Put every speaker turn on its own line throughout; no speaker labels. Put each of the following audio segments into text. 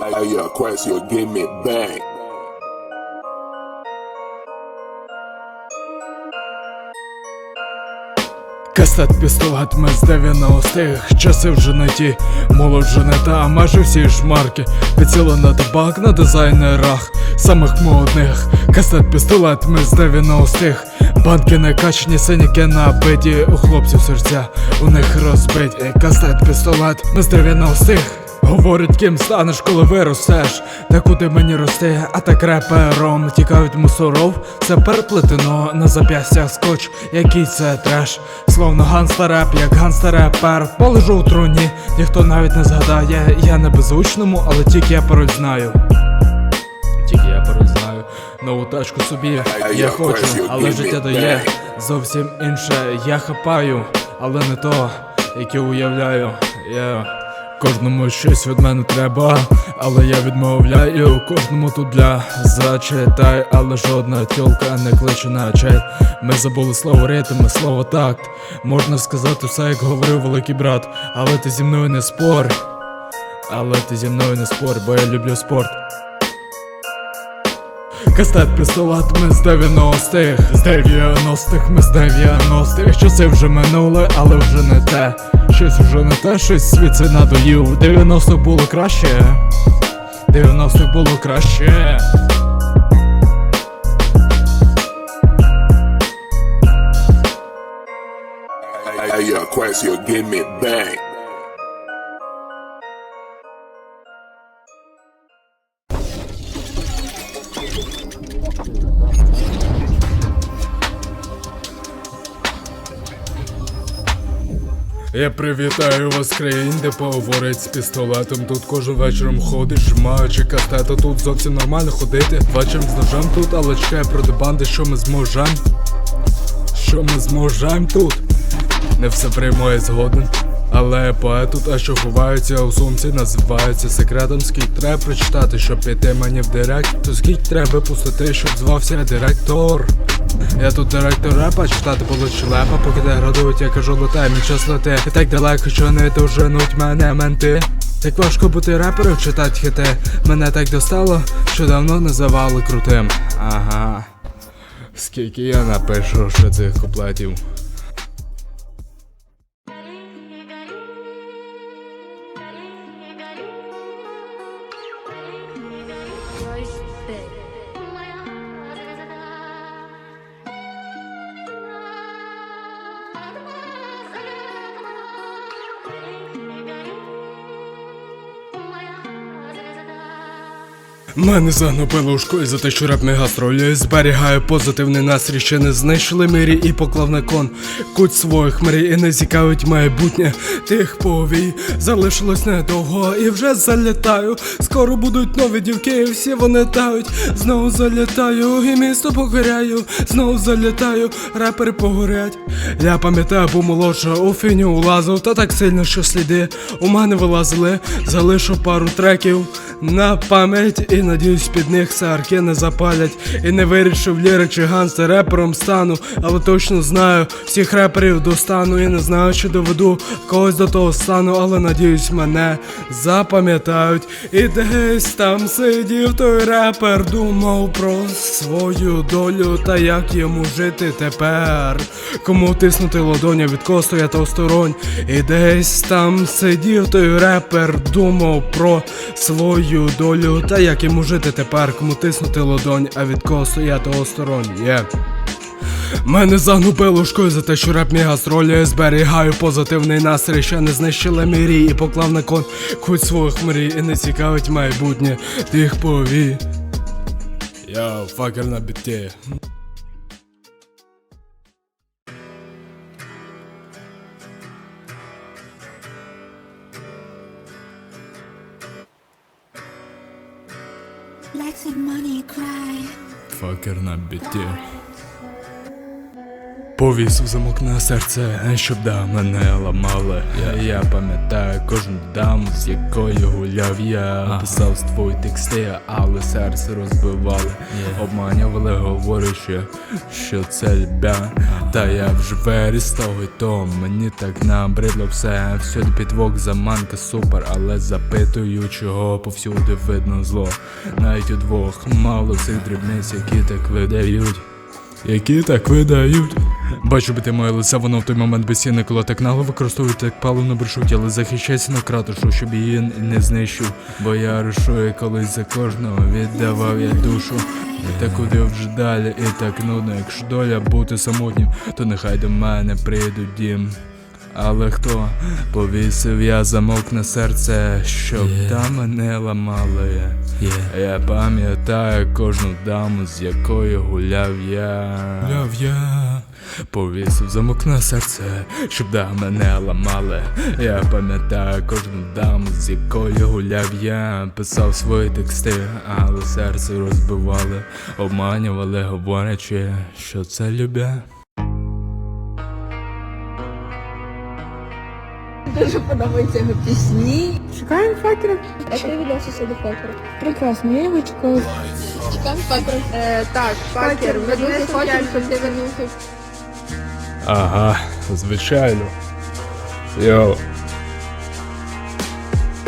Hey, yo, Quasio, give me back.
Кастет пістолет ми з 90-х Часи вже не ті, молодь вже не та Майже всі шмарки Підсіли на табак на дизайнерах Самих модних. Кастет пістолет ми з 90-х Банки не качені, синіки набиті. У хлопців серця, у них розбиті. Кастет пістолет ми з 90-х Говорять, ким станеш, коли виростеш, та куди мені рости, а так репером тікають мусоров, це переплетено на зап'ястях скотч, який це треш. Словно ганстер-реп, як ганстер-репер Полежу у труні, ніхто навіть не згадає, я не беззвучному, але тільки я пароль знаю. Тільки я пароль знаю. Нову тачку собі я хочу, але життя дає зовсім інше. Я хапаю, але не то, яке уявляю. Я Кожному щось від мене треба, але я відмовляю кожному тут для зачитай, але жодна тілка не кличе на чай. Ми забули слово ритм, слово такт. Можна сказати все, як говорив великий брат, але ти зі мною не спор. Але ти зі мною не спор, бо я люблю спорт. Кастет пістолет ми з 90-х З 90-х ми з 90-х Часи вже минули, але вже не те. Щось вже не те, щось світ це надоїв. 90-х було краще. 90-х було краще.
Hey, yo, Quasio, give me back.
Я привітаю вас, країн, де поговорить з пістолетом. Тут кожен вечором ходиш, маючи кастета, тут зовсім нормально ходити. Вечором з ножем тут, але чекає проти банди, що ми зможем. Що ми зможем тут? Не все приймає згоден. Але поет тут, а що ховається у сумці, називається секретом. Скільки треба прочитати, щоб піти мені в директ. То скільки треба пустити, щоб звався директор. Я тут директор репа, читати було лепа, поки те градують, я кажу летай, мій час лети. І так далеко, що не доженуть мене менти. Так важко бути репером, читати хити. Мене так достало, що давно називали крутим. Ага. Скільки я напишу ще цих куплетів. Мене загнобило у школі за те, що реп гастролює Зберігаю позитивний настрій, ще не знищили мирі і поклав на кон. Куть своїх мрій і не цікавить майбутнє Тих повій. Залишилось недовго і вже залітаю. Скоро будуть нові дівки, і всі вони тають. Знову залітаю і місто погоряю. Знову залітаю, репери погорять. Я пам'ятаю, був молодша, у фіню улазив Та так сильно, що сліди у мене вилазили. Залишу пару треків на пам'ять і надіюсь під них сарки не запалять. І не вирішив лірик чи ганстер репером стану. Але точно знаю, всіх реперів достану. І не знаю, чи доведу когось до того стану. Але надіюсь мене запам'ятають. І десь там сидів той репер Думав про свою долю та як йому жити тепер. Кому тиснути ладоня від кого стояти осторонь І десь там сидів той репер Думав про свою долю та як йому жити тепер, кому тиснути лодонь, а від кого стояти осторонь, є. Мене загнубило шкою за те, що реп мій гастролі Зберігаю позитивний настрій, ще не знищили мірі І поклав на кон куть своїх мрій І не цікавить майбутнє тих повій Я факер на біті
Let the money cry.
Fucker na bytě. Біті Повісив замок на серце, щоб да мене ламали. Я, я пам'ятаю кожну даму, з якою гуляв я. Писав твої тексти, але серце розбивали. Обманювали, говорячи, що це любя. Та я вже виріс того то. Мені так набридло все. Всюди підвох, заманка супер, але запитую, чого повсюди видно зло. Навіть удвох мало цих дрібниць, які так видають. Які так видають. Бачу би ти моє лице, воно в той момент безцінне, коли так нагло використовують як паливно брешуть, але захищайся на кратушу, щоб її не знищив. Бо я рушую колись за кожного, віддавав я душу. Та куди вже далі, і так нудно, якщо доля бути самотнім, то нехай до мене прийдуть дім. Але хто повісив я замок на серце, щоб там мене ламали. Я пам'ятаю кожну даму, з якою гуляв я. Гуляв я. Повісив замок на серце, щоб да мене ламали. Я пам'ятаю кожну даму, з якою гуляв я. Писав свої тексти, але серце розбивали, обманювали, говорячи, що це любя.
Дуже подобаються його пісні.
Шукаємо факера.
Як ти відносишся до факера?
Прекрасно, я його чекаю.
Чекаємо факера. Е, так, факер, ми дуже хочемо, щоб ти вернувся.
Ага, звичайно. Йо.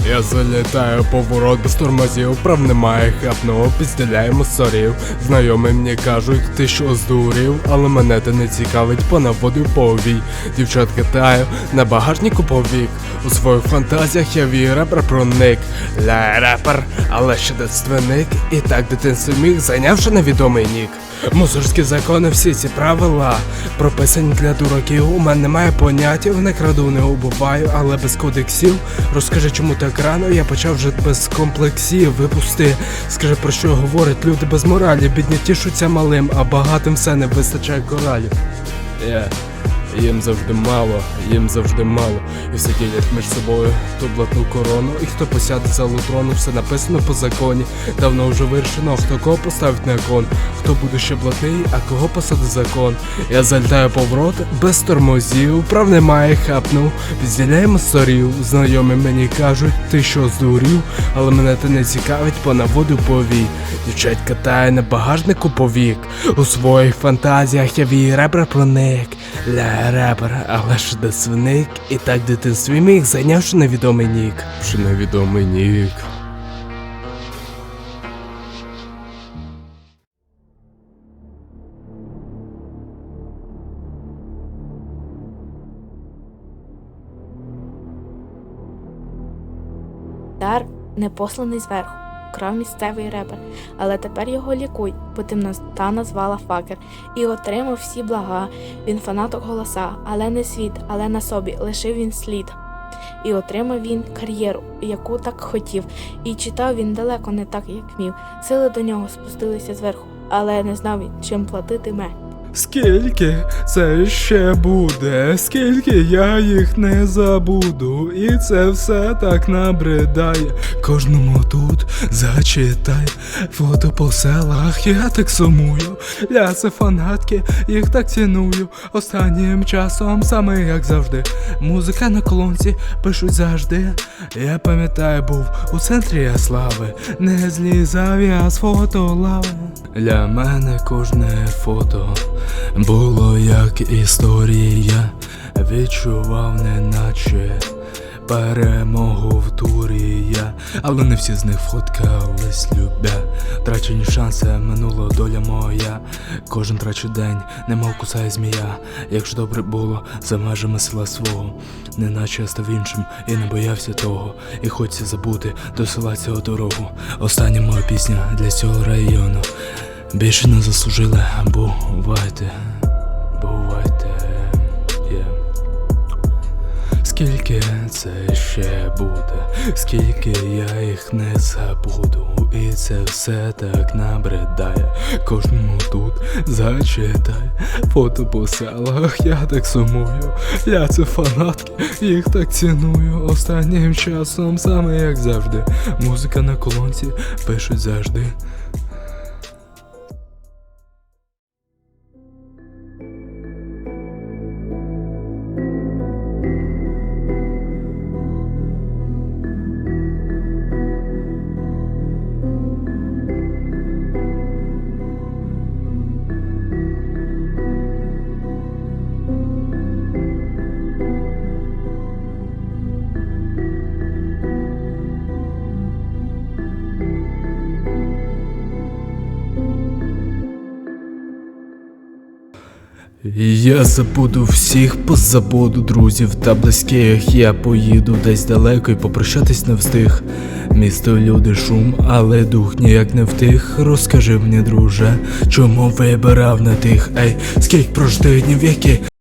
Я залітаю поворот без тормозів, прав немає хапного, підстеляємо сорів. Знайомі мені кажуть, ти що здурів, але мене те не цікавить, понаводив повій. Дівчат катаю на багажнику повік. У своїх фантазіях я вій репер проник. Ля репер, але ще детственник. І так дитинство міг, зайнявши невідомий нік. Мусорські закони, всі ці правила прописані для дураків. У мене немає поняттів, не краду, не убиваю, але без кодексів. Розкажи, чому так рано? Я почав вже без комплексів. Випусти, скажи про що говорять люди без моралі. Бідні тішуться малим, а багатим все не вистачає коралів. Yeah. Їм завжди мало, їм завжди мало. І все ділять між собою ту блатну корону. І хто посяде за лутрону, все написано по законі. Давно вже вирішено, хто кого поставить на кон, хто буде ще блатний, а кого посадить закон. Я залітаю поворот без тормозів, прав немає, хапнув, відділяємо сорів. Знайомі мені кажуть, ти що здурів, але мене те не цікавить, понаводив повій. Дівчать катає на багажнику повік. У своїх фантазіях я вій ребра проник. Ля репер, але ж де свиник, і так дитинстві міг, зайнявши невідомий нік. Що невідомий нік.
Дар не посланий зверху, крав місцевий репер, але тепер його лікуй, бо темнота назвала факер, і отримав всі блага. Він фанаток голоса, але не світ, але на собі лишив він слід. І отримав він кар'єру, яку так хотів, і читав він далеко не так, як мів. Сили до нього спустилися зверху, але не знав він, чим платитиме.
Скільки це ще буде, скільки я їх не забуду, і це все так набридає. Кожному тут зачитай фото по селах, я так сумую. Я це фанатки, їх так ціную. Останнім часом, саме як завжди. Музика на колонці пишуть завжди. Я пам'ятаю, був у центрі я слави, не злізав я з фото лави. Для мене кожне фото було як історія, відчував, неначе перемогу в турі я, але не всі з них фоткались любя. Трачені шанси, минула доля моя. Кожен трачу день, немов кусає змія. Як ж добре було за межами села свого, неначе я став іншим і не боявся того. І хочеться забути до села цього дорогу. Остання моя пісня для цього району. Більше не заслужили, бувайте, бувайте, є. Скільки це ще буде, скільки я їх не забуду, і це все так набридає. Кожному тут зачитай фото по селах, я так сумую. Я це фанатки, їх так ціную. Останнім часом, саме як завжди. Музика на колонці пишуть завжди. Я забуду всіх, позабуду друзів та близьких. Я поїду десь далеко і попрощатись не встиг. Місто люди шум, але дух ніяк не втих. Розкажи мені, друже, чому вибирав на тих? Ей, скільки прожди днів які